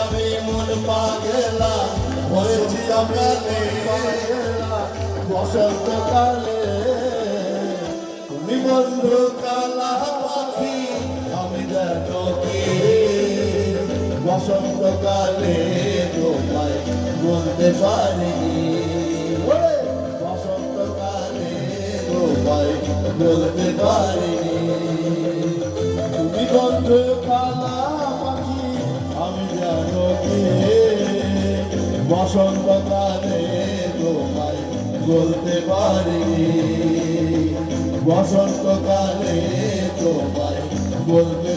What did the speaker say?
আমি মন পাগেলা হয়েছি আমি বসন্তকালে তুমি বন্ধু কালা পাখি আমি দেখো কি বসন্তকালে তোমায় বলতে পারিনি। তোমায় বলতে পারিনি। তুমি বন্ধু কালা পাখি, আমি জানো কি। বসন্তকালে তোমায় বলতে পারিনি। বসন্তকালে তোমায় বলতে